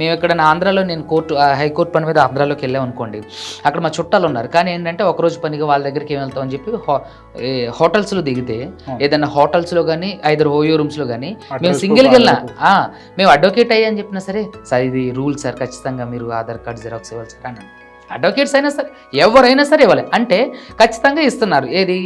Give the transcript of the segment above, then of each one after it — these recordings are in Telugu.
మేము ఇక్కడ నా ఆంధ్రాలో నేను కోర్టు హైకోర్టు పని మీద ఆంధ్రాలోకి వెళ్ళాం అనుకోండి అక్కడ మా చుట్టాలు ఉన్నారు. కానీ ఏంటంటే ఒకరోజు పనిగా వాళ్ళ దగ్గరికి ఏం వెళ్తాం అని చెప్పి హోటల్స్లో దిగితే. ఏదైనా హోటల్స్లో కానీ ఐదర్ హోయో రూమ్స్లో కానీ మేము proof, వెళ్ళినా మేము అడ్వకేట్ అయ్యా అని చెప్పినా సరే సార్ ఇది రూల్ సార్ ఖచ్చితంగా మీరు ఆధార్ కార్డ్ జిరాక్స్ ఇవ్వాలి సార్ అన్నాను అడ్వకేట్స్ అయినా సరే ఎవరైనా సరే ఇవ్వాలి. అంటే ఖచ్చితంగా ఇస్తున్నారు. ఏది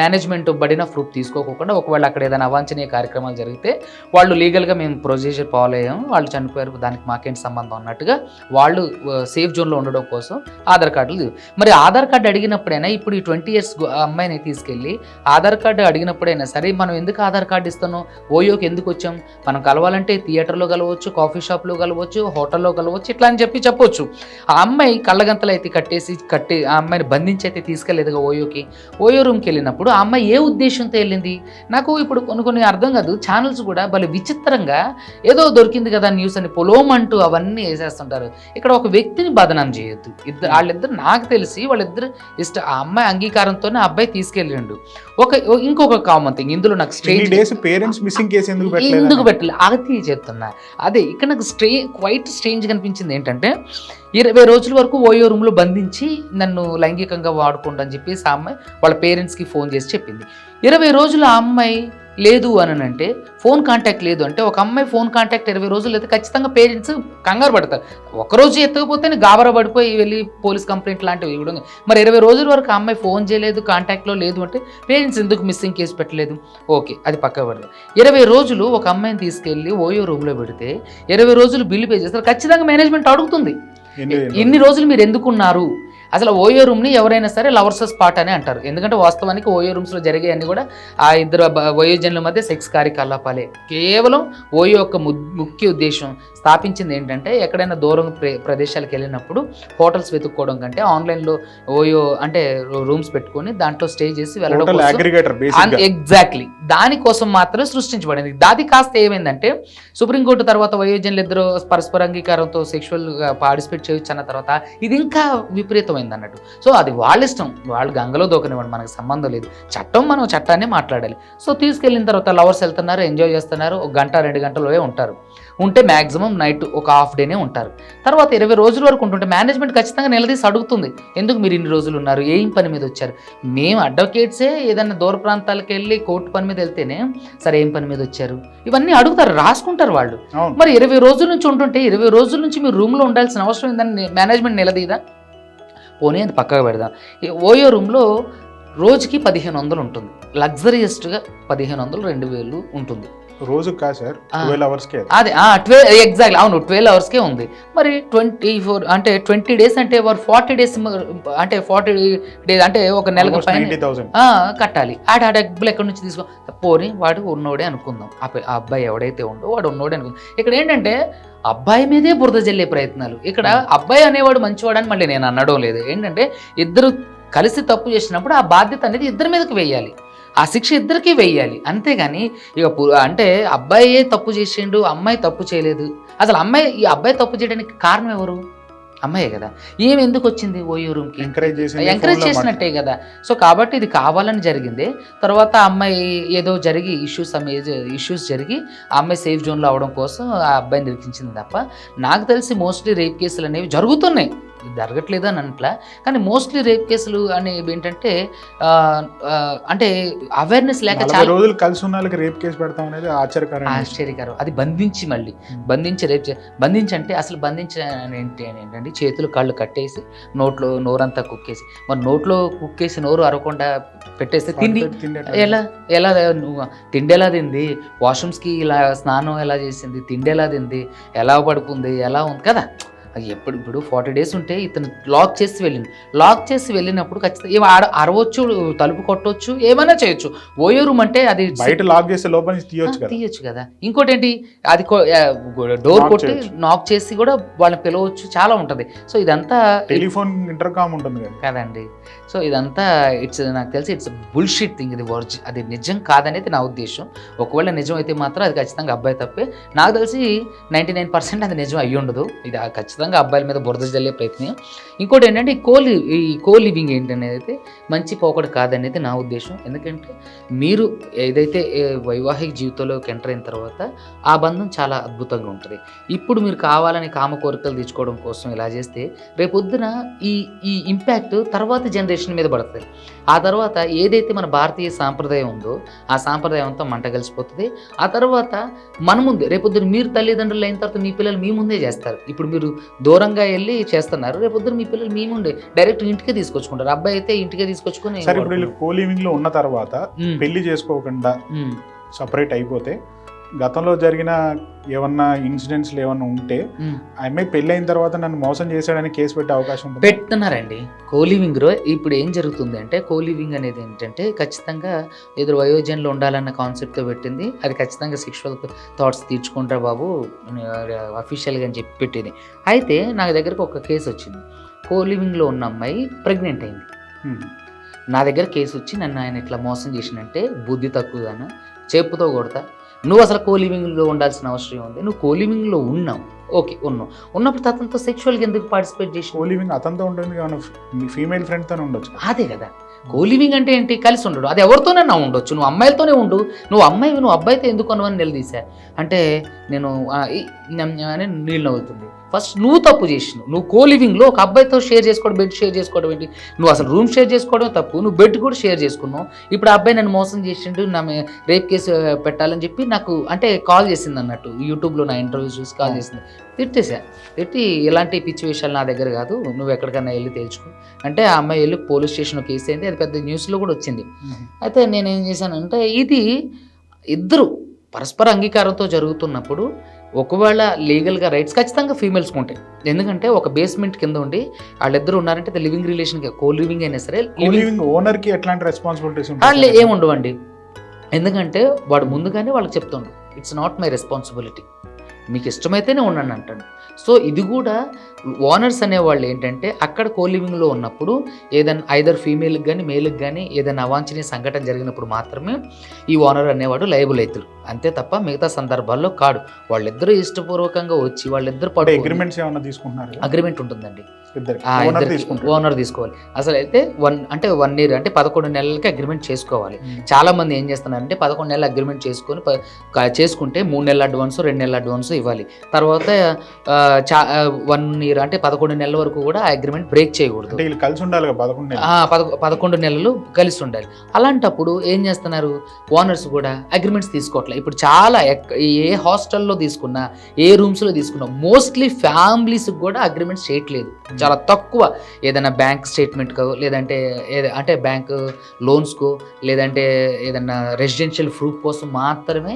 మేనేజ్మెంట్ బడిన ప్రూఫ్ తీసుకోకుండా ఒకవేళ అక్కడ ఏదైనా అవాంఛనీయ కార్యక్రమాలు జరిగితే వాళ్ళు లీగల్గా మేము ప్రొసీజర్ ఫాలో అయ్యాము వాళ్ళు చనిపోయారు దానికి మాకేంటి సంబంధం అన్నట్టుగా వాళ్ళు సేఫ్ జోన్లో ఉండడం కోసం ఆధార్ కార్డులు మరి ఆధార్ కార్డు అడిగినప్పుడైనా ఇప్పుడు ఈ ట్వంటీ ఇయర్స్ అమ్మాయిని తీసుకెళ్ళి ఆధార్ కార్డు అడిగినప్పుడైనా సరే మనం ఎందుకు ఆధార్ కార్డు ఇస్తాను ఓయోకి ఎందుకు వచ్చాం? మనం కలవాలంటే థియేటర్లో కలవచ్చు కాఫీ షాప్లో కలవచ్చు హోటల్లో కలవచ్చు ఇట్లా అని చెప్పి చెప్పొచ్చు. ఆ అమ్మాయి కళ్ళగంతలు అయితే కట్టేసి కట్టి ఆ అమ్మాయిని బంధించి అయితే తీసుకెళ్ళేదుగా ఓయోకి. ఓయో రూమ్కి వెళ్ళినప్పుడు ఆ అమ్మాయి ఏ ఉద్దేశంతో వెళ్ళింది? నాకు ఇప్పుడు కొన్ని కొన్ని అర్థం కాదు. ఛానల్స్ కూడా భలే విచిత్రంగా ఏదో దొరికింది కదా న్యూస్ అని పొలోమంటూ అవన్నీ వేసేస్తుంటారు. ఇక్కడ ఒక వ్యక్తిని బదనాం చేయొద్దు. ఇద్దరు వాళ్ళిద్దరు నాకు తెలిసి వాళ్ళిద్దరు ఇష్ట ఆ అమ్మాయి అంగీకారంతోనే ఆ అబ్బాయి తీసుకెళ్ళిండు. ఒక ఇంకొక కామన్ థింగ్. ఇందులో నాకు strange days parents missing case ఎందుకు ఎందుకు పెట్టలేదు పెట్టలే? అది చెప్తున్నా. అదే ఇక్కడ నాకు స్ట్రే క్వైట్ స్ట్రేంజ్ కనిపించింది ఏంటంటే ఇరవై రోజుల వరకు ఓయో రూమ్లో బంధించి నన్ను లైంగికంగా వాడుకోండి అని చెప్పేసి ఆ అమ్మాయి వాళ్ళ పేరెంట్స్కి ఫోన్ చేసి చెప్పింది. ఇరవై రోజులు ఆ అమ్మాయి లేదు అని అంటే ఫోన్ కాంటాక్ట్ లేదు అంటే ఒక అమ్మాయి ఫోన్ కాంటాక్ట్ ఇరవై రోజులు అయితే ఖచ్చితంగా పేరెంట్స్ కంగారు పడతారు. ఒకరోజు ఎత్తకపోతేనే గాబరా పడిపోయి వెళ్ళి పోలీస్ కంప్లైంట్ లాంటివి ఇవ్వడం మరి ఇరవై రోజుల వరకు అమ్మాయి ఫోన్ చేయలేదు కాంటాక్ట్లో లేదు అంటే పేరెంట్స్ ఎందుకు మిస్సింగ్ కేసు పెట్టలేదు? ఓకే అది పక్క పడదు. ఇరవై రోజులు ఒక అమ్మాయిని తీసుకెళ్ళి ఓయో రూమ్లో పెడితే ఇరవై రోజులు బిల్లు పే చేస్తారు. ఖచ్చితంగా మేనేజ్మెంట్ అడుగుతుంది. ఎన్ని ఇన్ని రోజులు మీరు ఎందుకున్నారు? అసలు ఓయో రూమ్ని ఎవరైనా సరే లవర్స్ స్పాట్ అని అంటారు. ఎందుకంటే వాస్తవానికి ఓయో రూమ్స్లో జరిగేవన్నీ కూడా ఆ ఇద్దరు వయోజనుల మధ్య సెక్స్ కార్యకలాపాలే. కేవలం ఓయో యొక్క ముఖ్య ఉద్దేశం స్థాపించింది ఏంటంటే ఎక్కడైనా దూరం ప్రే ప్రదేశాలకు వెళ్ళినప్పుడు హోటల్స్ వెతుక్కోవడం కంటే ఆన్లైన్లో ఓయో అంటే రూమ్స్ పెట్టుకొని దాంట్లో స్టే చేసి వెళ్ళడం ఎగ్జాక్ట్లీ. దానికోసం మాత్రమే సృష్టించబడింది. దాది కాస్త ఏమైందంటే సుప్రీంకోర్టు తర్వాత వయోజనులు ఇద్దరు పరస్పర అంగీకారంతో సెక్షువల్గా పార్టిసిపేట్ చేయొచ్చు అన్న తర్వాత ఇది ఇంకా విపరీతమైంది. అన్నట్టు. సో అది వాళ్ళ ఇష్టం వాళ్ళు గంగలో దూకనివ్వండి మనకు సంబంధం లేదు. చట్టం మనం చట్టాన్ని మాట్లాడాలి. సో తీసుకెళ్ళిన తర్వాత లవర్స్ వెళ్తున్నారు ఎంజాయ్ చేస్తున్నారు ఒక గంట రెండు గంటలోనే ఉంటారు. ఉంటే మ్యాక్సిమం నైట్ ఒక హాఫ్ డేనే ఉంటారు. తర్వాత ఇరవై రోజుల వరకు ఉంటుంటే మేనేజ్మెంట్ ఖచ్చితంగా నిలదీసి అడుగుతుంది. ఎందుకు మీరు ఇన్ని రోజులు ఉన్నారు? ఏం పని మీద వచ్చారు? మేము అడ్వకేట్సే ఏదైనా దూర ప్రాంతాలకు వెళ్ళి కోర్టు పని మీద వెళ్తేనే సరే ఏం పని మీద వచ్చారు? ఇవన్నీ అడుగుతారు రాసుకుంటారు వాళ్ళు. మరి ఇరవై రోజుల నుంచి ఉంటుంటే ఇరవై రోజుల నుంచి మీరు రూమ్లో ఉండాల్సిన అవసరం ఏందని మేనేజ్మెంట్ నిలదీదా? పోనీ అది పక్కకు పెడదాం. ఓయో రూమ్లో రోజుకి పదిహేను వందలు ఉంటుంది. లగ్జరియస్ట్గా పదిహేను వందలు రెండు వేలు ఉంటుంది. రోజు కాదు సార్. ట్వెల్వ్ అవర్స్ కే అదే ట్వెల్వ్ ఎగ్జాక్ట్లీ అవును ట్వెల్వ్ అవర్స్కే ఉంది. మరి ట్వంటీ ఫోర్ అంటే ట్వంటీ డేస్ అంటే వారు ఫార్టీ డేస్ అంటే ఫార్టీ డేస్ అంటే ఒక నెలకు పైన కట్టాలి. ఆడ ఆ డబ్బులు ఎక్కడి నుంచి తీసుకో పోని వాడు ఉన్నోడే అనుకుందాం. ఆ అబ్బాయి ఎవడైతే ఉండో వాడు ఉన్నోడే అనుకుందాం. ఇక్కడ ఏంటంటే అబ్బాయి మీదే బురద జల్లే ప్రయత్నాలు. ఇక్కడ అబ్బాయి అనేవాడు మంచివాడని మళ్ళీ నేను అనడం లేదు. ఏంటంటే ఇద్దరు కలిసి తప్పు చేసినప్పుడు ఆ బాధ్యత అనేది ఇద్దరి మీదకి వేయాలి. ఆ శిక్ష ఇద్దరికీ వేయాలి. అంతేగాని ఇక అంటే అబ్బాయే తప్పు చేసిండు అమ్మాయి తప్పు చేయలేదు. అసలు అమ్మాయి ఈ అబ్బాయి తప్పు చేయడానికి కారణం ఎవరు? అమ్మాయే కదా. ఏమి ఎందుకు వచ్చింది ఓయో రూమ్కి? ఎంకరేజ్ ఎంకరేజ్ చేసినట్టే కదా. సో కాబట్టి ఇది కావాలని జరిగింది. తర్వాత అమ్మాయి ఏదో జరిగి ఇష్యూస్ ఇష్యూస్ జరిగి ఆ అమ్మాయి సేఫ్ జోన్లో అవడం కోసం ఆ అబ్బాయిని నిరీక్షించింది తప్ప నాకు తెలిసి మోస్ట్లీ రేప్ కేసులు అనేవి జరుగుతున్నాయి. జరగట్లేదు అని అంటలా కానీ మోస్ట్లీ రేప్ కేసులు అనేవి ఏంటంటే అంటే అవేర్నెస్ లేక చాలా రోజులు కలిసి ఉన్న వాళ్ళకి రేప్ కేసు పెడతాం అనేది ఆశ్చర్యకరం ఆశ్చర్యకరం. అది బంధించి మళ్ళీ. బంధించి రేపు బంధించి అంటే అసలు బంధించిన ఏంటి అని ఏంటంటే చేతులు కాళ్ళు కట్టేసి నోట్లో నోరంతా కుక్కేసి మరి నోట్లో కుక్కేసి నోరు అరవకుండా పెట్టేస్తే తిండి ఎలా ఎలా నువ్వు తిండి ఎలా తింది? వాష్రూమ్స్కి ఇలా స్నానం ఎలా చేసింది? తిండి ఎలా తింది? ఎలా పడుకుంది? ఎలా ఉంది? కదా? అది ఎప్పుడు ఇప్పుడు ఫార్టీ డేస్ ఉంటే ఇతను లాక్ చేసి వెళ్ళింది. లాక్ చేసి వెళ్ళినప్పుడు ఖచ్చితంగా ఆడ అరవచ్చు తలుపు కొట్టవచ్చు ఏమైనా చేయొచ్చు. ఓయో రూమ్ అంటే అది బయట లాక్ చేస్తే లోపల తీయొచ్చు తీయొచ్చు కదా. ఇంకోటి ఏంటి అది డోర్ కొట్టి. నాక్ చేసి కూడా వాళ్ళని పిలవచ్చు. చాలా ఉంటుంది. సో ఇదంతా టెలిఫోన్ ఇంటర్కామ్ ఉంటుంది కదా. కాదండి. సో ఇదంతా ఇట్స్ నాకు తెలిసి ఇట్స్ బుల్షిట్ థింగ్. ఇది వర్జ్ అది నిజం కాదనేది నా ఉద్దేశం. ఒకవేళ నిజం అయితే మాత్రం అది ఖచ్చితంగా అబ్బాయి తప్పే. నాకు తెలిసి నైంటీ నైన్ పర్సెంట్ అది నిజం అయ్యి ఉండదు ఇది ఖచ్చితంగా ఖచ్చితంగా అబ్బాయిల మీద బురద జల్లే ప్రయత్నం. ఇంకోటి ఏంటంటే ఈ కో ఈ కో లివింగ్ ఏంటనేది అయితే మంచి పోకడు కాదనేది నా ఉద్దేశం. ఎందుకంటే మీరు ఏదైతే వైవాహిక జీవితంలోకి ఎంటర్ అయిన తర్వాత ఆ బంధం చాలా అద్భుతంగా ఉంటుంది. ఇప్పుడు మీరు కావాలని కామ కోరికలు తీర్చుకోవడం కోసం ఇలా చేస్తే రేపొద్దున ఈ ఈ ఇంపాక్ట్ తర్వాత జనరేషన్ మీద పడుతుంది. ఆ తర్వాత ఏదైతే మన భారతీయ సాంప్రదాయం ఉందో ఆ సాంప్రదాయం అంతా మంట కలిసిపోతుంది. ఆ తర్వాత మన ముందే రేపొద్దున మీరు తల్లిదండ్రులు అయిన తర్వాత మీ పిల్లలు మీ ముందే చేస్తారు. ఇప్పుడు మీరు దూరంగా వెళ్ళి చేస్తున్నారు. రేపొద్దున మీ పిల్లలు మీ ముందే డైరెక్ట్ ఇంటికే తీసుకొచ్చుకుంటారు. అబ్బాయి అయితే ఇంటికే తీసుకొచ్చుకొని సరే ఇప్పుడు వీళ్ళు కో లివింగ్లో ఉన్న తర్వాత పెళ్ళి చేసుకోకుండా సపరేట్ అయిపోతే గతంలో జరిగిన ఏమన్నా ఇన్సిడెంట్స్ ఏమన్నా ఉంటే అమ్మాయి పెళ్ళి అయిన తర్వాత నన్ను మోసం చేశాడని కేసు పెట్టే అవకాశం పెడుతున్నారండి. కోలివింగ్ రో ఇప్పుడు ఏం జరుగుతుంది అంటే కోలివింగ్ అనేది ఏంటంటే ఖచ్చితంగా ఎదురు వయోజనులు ఉండాలన్న కాన్సెప్ట్తో పెట్టింది. అది ఖచ్చితంగా సెక్షువల్ థాట్స్ తీర్చుకుంటారు బాబు? అఫీషియల్గా అని చెప్పి పెట్టింది. అయితే నా దగ్గరకు ఒక కేసు వచ్చింది. కోలివింగ్లో ఉన్న అమ్మాయి ప్రెగ్నెంట్ అయింది. నా దగ్గర కేసు వచ్చి నన్ను ఆయన ఇట్లా మోసం చేసినంటే బుద్ధి తక్కువగాను? చెప్పుతో కొడతా. నువ్వు అసలు కోలివింగ్లో ఉండాల్సిన అవసరం ఉంది నువ్వు కోలివింగ్లో ఉన్నావు. ఓకే ఉన్నావు. ఉన్నప్పుడు అతనితో సెక్షువల్గా ఎందుకు పార్టిసిపేట్ చేసి కో లివింగ్ అతనితో ఉంటుంది కానీ ఫీమేల్ ఫ్రెండ్ తోనే ఉండొచ్చు. అదే కదా. కోలివింగ్ అంటే ఏంటి? కలిసి ఉండడు. అది ఎవరితోనైనా ఉండొచ్చు. నువ్వు అమ్మాయిలతోనే ఉండు. నువ్వు అమ్మాయి నువ్వు అబ్బాయితో ఎందుకు అను అని నిలదీశా? అంటే నేను నీళ్ళు నవ్వుతుంది. ఫస్ట్ నువ్వు తప్పు చేసినావు. నువ్వు కోలివింగ్లో ఒక అబ్బాయితో షేర్ చేసుకోవడం బెడ్ షేర్ చేసుకోవడం ఏంటి? నువ్వు అసలు రూమ్ షేర్ చేసుకోవడం తప్పు. నువ్వు బెడ్ కూడా షేర్ చేసుకున్నావు. ఇప్పుడు ఆ అబ్బాయి నన్ను మోసం చేసిండు నా రేప్ కేసు పెట్టాలని చెప్పి నాకు అంటే కాల్ చేసింది అన్నట్టు. యూట్యూబ్లో నా ఇంటర్వ్యూ చూసి కాల్ చేసింది. తిట్టేసా తిట్టి ఇలాంటి పిచ్చి విషయాలు నా దగ్గర కాదు. నువ్వు ఎక్కడికైనా వెళ్ళి తేల్చుకో. అంటే ఆ అమ్మాయి వెళ్ళి పోలీస్ స్టేషన్ కేసు అయింది. అది పెద్ద న్యూస్లో కూడా వచ్చింది. అయితే నేను ఏం చేశానంటే ఇది ఇద్దరు పరస్పర అంగీకారంతో జరుగుతున్నప్పుడు ఒకవేళ లీగల్గా రైట్స్ ఖచ్చితంగా ఫీమేల్స్కి ఉంటాయి. ఎందుకంటే ఒక బేస్మెంట్ కింద ఉండి వాళ్ళిద్దరు ఉన్నారంటే లివింగ్ రిలేషన్ కో లివింగ్ అయినా సరే లివింగ్ లివింగ్ ఓనర్కి ఎట్లాంటి రెస్పాన్సిబిలిటీస్ వాళ్ళు ఉంటాయి ఏముండవండి ఎందుకంటే వాడు ముందుగానే వాళ్ళకి చెప్తుండు ఇట్స్ నాట్ మై రెస్పాన్సిబిలిటీ మీకు ఇష్టమైతేనే ఉండండి అంటాడు. సో ఇది కూడా ఓనర్స్ అనేవాళ్ళు ఏంటంటే అక్కడ కోలివింగ్లో ఉన్నప్పుడు ఏదైనా ఐదర్ ఫీమేల్కి కానీ మేల్కి కానీ ఏదైనా అవాంఛనీయ సంఘటన జరిగినప్పుడు మాత్రమే ఈ ఓనర్ అనేవాడు లైబుల్ అవుతాడు. అంతే తప్ప మిగతా సందర్భాల్లో కాడు. వాళ్ళిద్దరూ ఇష్టపూర్వకంగా వచ్చి వాళ్ళిద్దరు పడు అగ్రిమెంట్స్ ఏమన్నా తీసుకుంటున్నారు అగ్రిమెంట్ ఉంటుందండి. ఓనర్ తీసుకోవాలి. అసలు అయితే వన్ అంటే వన్ ఇయర్ అంటే పదకొండు నెలలకి అగ్రిమెంట్ చేసుకోవాలి. చాలా మంది ఏం చేస్తున్నారంటే పదకొండు నెలలు అగ్రిమెంట్ చేసుకొని చేసుకుంటే మూడు నెలల అడ్వాన్స్ రెండు నెలల అడ్వాన్స్ ఇవ్వాలి. తర్వాత చా వన్ ఇయర్ అంటే పదకొండు నెలల వరకు కూడా ఆ అగ్రిమెంట్ బ్రేక్ చేయకూడదు. కలిసి ఉండాలి పదకొండు పదకొండు నెలలు కలిసి ఉండాలి. అలాంటప్పుడు ఏం చేస్తున్నారు? ఓనర్స్ కూడా అగ్రిమెంట్స్ తీసుకోవట్లేదు ఇప్పుడు చాలా ఏ హాస్టల్లో తీసుకున్నా ఏ రూమ్స్లో తీసుకున్నా మోస్ట్లీ ఫ్యామిలీస్కి కూడా అగ్రిమెంట్స్ చేయట్లేదు. చాలా తక్కువ. ఏదైనా బ్యాంక్ స్టేట్మెంట్కో లేదంటే అంటే బ్యాంక్ లోన్స్కో లేదంటే ఏదైనా రెసిడెన్షియల్ ప్రూఫ్ కోసం మాత్రమే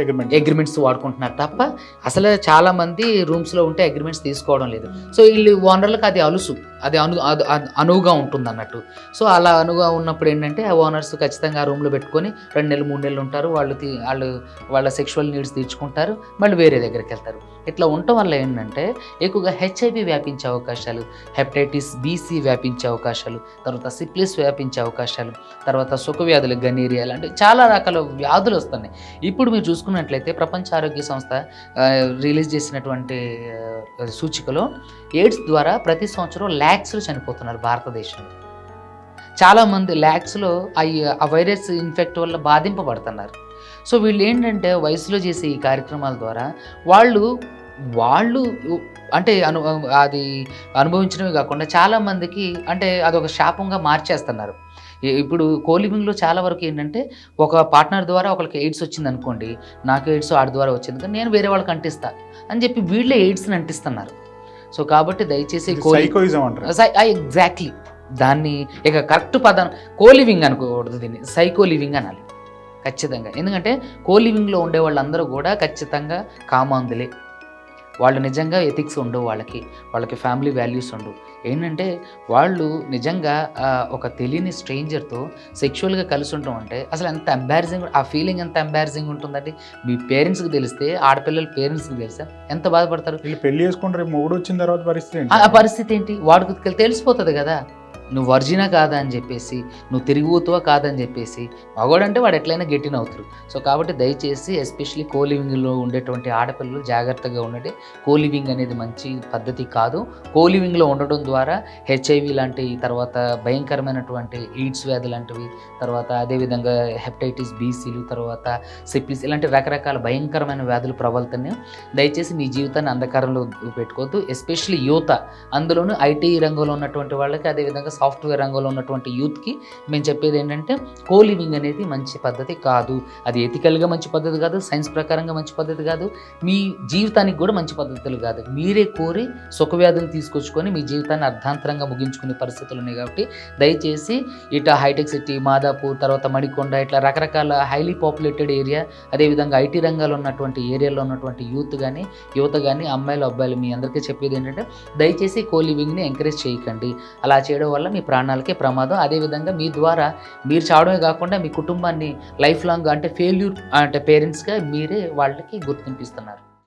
అగ్రిమెంట్స్ వాడుకుంటున్నారు తప్ప అసలు చాలా మంది రూమ్స్లో ఉంటే అగ్రిమెంట్స్ తీసుకోవడం లేదు. సో వీళ్ళు ఓనర్లకు అది అలుసు. అది అను అది- అనువుగా ఉంటుంది అన్నట్టు సో అలా అనువుగా ఉన్నప్పుడు ఏంటంటే ఆ ఓనర్స్ ఖచ్చితంగా ఆ రూమ్లో పెట్టుకొని రెండు నెలలు మూడు నెలలు ఉంటారు. వాళ్ళు తీ- వాళ్ళు వాళ్ళ సెక్షువల్ నీడ్స్ తీర్చుకుంటారు. మళ్ళీ వేరే దగ్గరికి వెళ్తారు. ఇట్లా ఉండటం వల్ల ఏంటంటే ఎక్కువగా హెచ్ఐవి వ్యాపించే అవకాశాలు హెపటైటిస్ బీసీ వ్యాపించే అవకాశాలు తర్వాత సిప్లిస్ వ్యాపించే అవకాశాలు తర్వాత సుఖ వ్యాధులు గనీరియా లాంటి చాలా రకాల వ్యాధులు వస్తున్నాయి. ఇప్పుడు మీరు చూసుకున్నట్లయితే ప్రపంచ ఆరోగ్య సంస్థ రిలీజ్ చేసినటువంటి సూచికలో ఎయిడ్స్ ద్వారా ప్రతి సంవత్సరం ల్యాక్స్లో చనిపోతున్నారు భారతదేశంలో. చాలామంది ల్యాక్స్లో ఆ వైరస్ ఇన్ఫెక్ట్ వల్ల బాధింపబడుతున్నారు. సో వీళ్ళు ఏంటంటే వయసులో చేసే ఈ కార్యక్రమాల ద్వారా వాళ్ళు వాళ్ళు అంటే అను అది అనుభవించడమే కాకుండా చాలామందికి అంటే అదొక శాపంగా మార్చేస్తున్నారు. ఇప్పుడు కోలివింగ్లో చాలా వరకు ఏంటంటే ఒక పార్ట్నర్ ద్వారా ఒకరికి ఎయిడ్స్ వచ్చింది అనుకోండి నాకు ఎయిడ్స్ ఆడి ద్వారా వచ్చింది కానీ నేను వేరే వాళ్ళకి అంటిస్తా అని చెప్పి వీళ్ళే ఎయిడ్స్ని అంటిస్తున్నారు. సో కాబట్టి దయచేసి ఎగ్జాక్ట్లీ దాన్ని ఇక కరెక్ట్ పదం కోలివింగ్ అనుకోకూడదు దీన్ని సైకో లివింగ్ అనాలి. ఖచ్చితంగా. ఎందుకంటే కోలివింగ్లో ఉండే వాళ్ళందరూ కూడా ఖచ్చితంగా కామాంధులే. వాళ్ళు నిజంగా ఎథిక్స్ ఉండవు వాళ్ళకి వాళ్ళకి ఫ్యామిలీ వాల్యూస్ ఉండవు ఏంటంటే వాళ్ళు నిజంగా ఒక తెలియని స్ట్రేంజర్తో సెక్షువల్గా కలిసి ఉండటం అంటే అసలు ఎంత ఎంబారసింగ్ ఆ ఫీలింగ్ ఎంత ఎంబారసింగ్ ఉంటుందంటే మీ పేరెంట్స్కి తెలిస్తే ఆడపిల్లల పేరెంట్స్కి తెలిస్తే ఎంత బాధపడతారు? పెళ్ళి చేసుకుంటారు మొగుడు వచ్చిన తర్వాత పరిస్థితి ఆ పరిస్థితి ఏంటి? వాడికి తెలిసిపోతుంది కదా? నువ్వు వర్జినా కాదా అని చెప్పేసి నువ్వు తిరిగిపోతావా కాదని చెప్పేసి మగవాడంటే వాడు ఎట్లయినా గెట్టిన అవుతారు సో కాబట్టి దయచేసి ఎస్పెషలీ కోలివింగ్లో ఉండేటువంటి ఆడపిల్లలు జాగ్రత్తగా ఉండండి. కోలివింగ్ అనేది మంచి పద్ధతి కాదు. కోలివింగ్లో ఉండడం ద్వారా హెచ్ఐవి లాంటి తర్వాత భయంకరమైనటువంటి ఎయిడ్స్ వ్యాధి లాంటివి తర్వాత అదేవిధంగా హెపటైటిస్ బీసీలు తర్వాత సిప్లిస్ ఇలాంటి రకరకాల భయంకరమైన వ్యాధులు ప్రబలుతున్నాయి. దయచేసి మీ జీవితాన్ని అంధకారంలో పెట్టుకోవద్దు. ఎస్పెషల్లీ యువత అందులోనూ ఐటీ రంగంలో ఉన్నటువంటి వాళ్ళకి అదేవిధంగా సాఫ్ట్వేర్ రంగంలో ఉన్నటువంటి యూత్కి మేము చెప్పేది ఏంటంటే కో లివింగ్ అనేది మంచి పద్ధతి కాదు. అది ఎథికల్గా మంచి పద్ధతి కాదు సైన్స్ ప్రకారంగా మంచి పద్ధతి కాదు. మీ జీవితానికి కూడా మంచి పద్ధతులు కాదు. మీరే కోరి సుఖవ్యాధిని తీసుకొచ్చుకొని మీ జీవితాన్ని అర్ధాంతరంగా ముగించుకునే పరిస్థితులు ఉన్నాయి కాబట్టి దయచేసి ఇట్లా హైటెక్ సిటీ మాదాపూర్ తర్వాత మణికొండ ఇట్లా రకరకాల హైలీ పాపులేటెడ్ ఏరియా అదేవిధంగా ఐటీ రంగాల్లో ఉన్నటువంటి ఏరియాలో ఉన్నటువంటి యూత్ కానీ యువత కానీ అమ్మాయిలు అబ్బాయిలు మీ అందరికీ చెప్పేది ఏంటంటే దయచేసి కో లివింగ్ని ఎంకరేజ్ చేయకండి. అలా చేయడం వల్ల వల్ల మీ ప్రాణాలకే ప్రమాదం. అదేవిధంగా మీ ద్వారా మీరు చావడమే కాకుండా మీ కుటుంబాన్ని లైఫ్ లాంగ్ అంటే ఫెయిల్యూర్ అంటే పేరెంట్స్గా మీరే వాళ్ళకి గుర్తింపిస్తున్నారు.